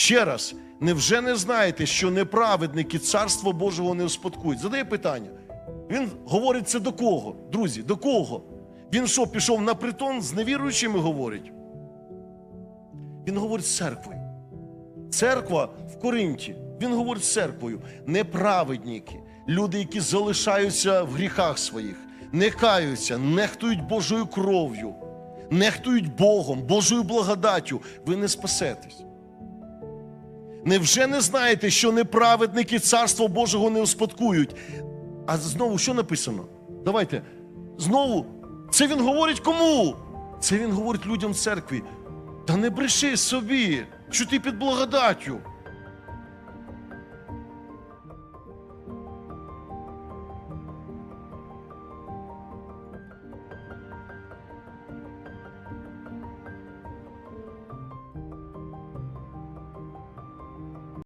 Ще раз, невже не знаєте, що неправедники царство Божого не успадкують? Задає питання. Він говорить це до кого? Друзі, до кого? Він що, пішов на притон з невіруючими говорить? Він говорить з церквою. Церква в Коринті. Він говорить з церквою. Неправедники, люди, які залишаються в гріхах своїх, не каються, нехтують Божою кров'ю, нехтують Богом, Божою благодаттю. Ви не спасетесь. Невже не знаєте, що неправедники царство Божого не успадкують? А знову що написано? Давайте. Знову, це він говорить кому? Це він говорить людям церкві. Та не бреши собі, що ти під благодаттю.